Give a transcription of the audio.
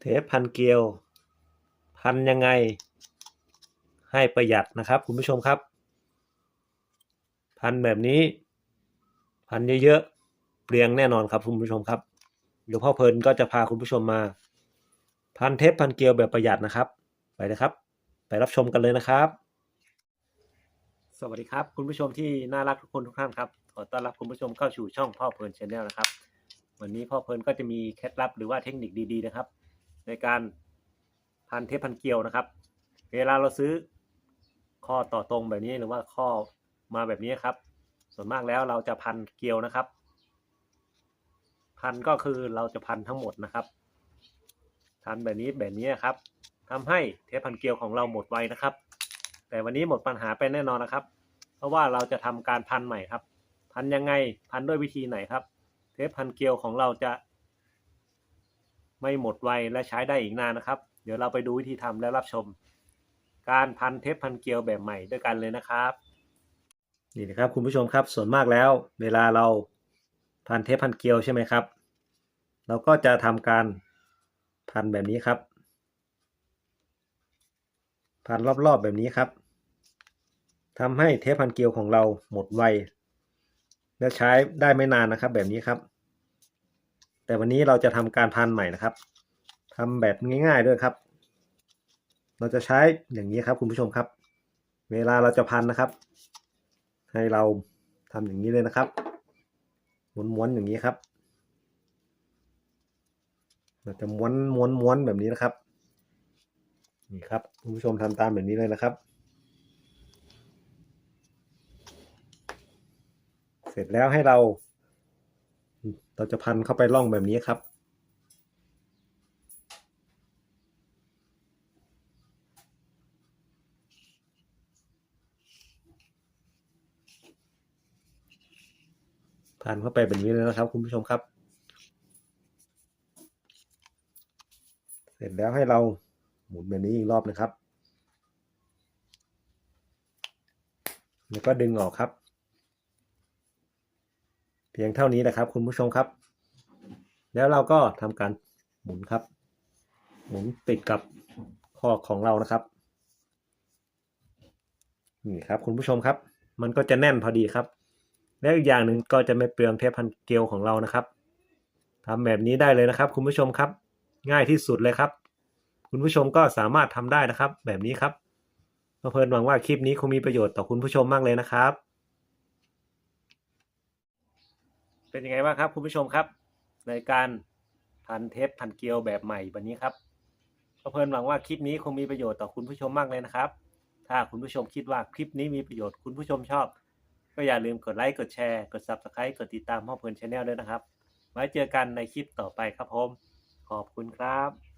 เทปพันเกลียว พันยังไง ให้ประหยัดนะครับ คุณผู้ชมครับ พันแบบนี้ พันเยอะๆเปลียงแน่นอนครับคุณผู้ชมครับเดี๋ยวพ่อเพลินก็จะพาคุณผู้ชมมา พันเทปพันเกลียวแบบประหยัดนะครับ ไปนะครับ ไปรับชมกันเลยนะครับ สวัสดีครับ คุณผู้ชมที่น่ารักทุกคนทุกท่านครับขอต้อนรับคุณผู้ชมเข้าสู่ช่องพ่อเพลินชาแนลนะครับ วันนี้พ่อเพลินก็จะมีเคล็ดลับหรือว่าเทคนิคดีๆนะครับ ในการพันเทปพันเกลียวนะครับ เวลาเราซื้อข้อต่อตรงแบบนี้หรือว่าข้อมาแบบนี้ครับ ส่วนมากแล้วเราจะพันเกลียวนะครับ พันก็คือเราจะพันทั้งหมดนะครับพันแบบนี้แบบนี้ครับทำให้เทปพันเกลียวของเราหมดไวนะครับ แต่วันนี้หมดปัญหาไปแน่นอนนะครับ เพราะว่าเราจะทำการพันใหม่ครับ พันยังไงพันด้วยวิธีไหนครับ เทปพันเกลียวของเราจะ ไม่หมดไวและใช้ได้อีกนานนะครับ เดี๋ยวเราไปดูวิธีทำและรับชม การพันเทปพันเกลียวแบบใหม่ด้วยกันเลยนะครับนี่นะครับคุณผู้ชมครับส่วนมากแล้ว เวลาเราพันเทปพันเกลียวใช่ไหมครับ เราก็จะทำการพันแบบนี้ครับ พันรอบๆแบบนี้ครับทำให้เทปพันเกลียวของเราหมดไวและใช้ได้ไม่นานนะครับแบบนี้ครับ แต่วันนี้เราจะทำการพันใหม่นะครับทำแบบง่าย ๆด้วยครับ เราจะใช้อย่างนี้ครับคุณผู้ชมครับ เวลาเราจะพันนะครับ ให้เราทำอย่างนี้เลยนะครับม้วนๆอย่างนี้ครับ เราจะม้วนม้วนม้วนแบบนี้นะครับ นี่ครับคุณผู้ชมทำตามแบบนี้เลยนะครับ เสร็จแล้วให้เรา เราจะพันเข้าไปร่องแบบนี้ครับ พันเข้าไปแบบนี้เลยนะครับ คุณผู้ชมครับ เสร็จแล้วให้เราหมุนแบบนี้อีกรอบนะครับ แล้วก็ดึงออกครับ พียงเท่านี้แหละครับ คุณผู้ชมครับ แล้วเราก็ทำการหมุนครับ หมุนติดกับข้อของเรานะครับนี่ครับ คุณผู้ชมครับ มันก็จะแน่นพอดีครับ แล้วอีกอย่างหนึ่งก็จะไม่เปลืองเทปพันเกลียวของเรานะครับทำแบบนี้ได้เลยนะครับ คุณผู้ชมครับ ง่ายที่สุดเลยครับ คุณผู้ชมก็สามารถทำได้นะครับ แบบนี้ครับเพลินหวังว่าคลิปนี้คงมีประโยชน์ต่อคุณผู้ชมมากเลยนะครับ เป็นยังไงบ้างครับ คุณผู้ชมครับ ในการพันเทปพันเกลียวแบบใหม่แบบนี้ครับเพลินหวังว่าคลิปนี้คงมีประโยชน์ต่อคุณผู้ชมมากเลยนะครับ ถ้าคุณผู้ชมคิดว่าคลิปนี้มีประโยชน์คุณผู้ชมชอบ ก็อย่าลืมกดไลค์กดแชร์กด Subscribe กดติดตามพ่อเพลินชาแนลด้วยนะครับ ไว้เจอกันในคลิปต่อไปครับผม ขอบคุณครับ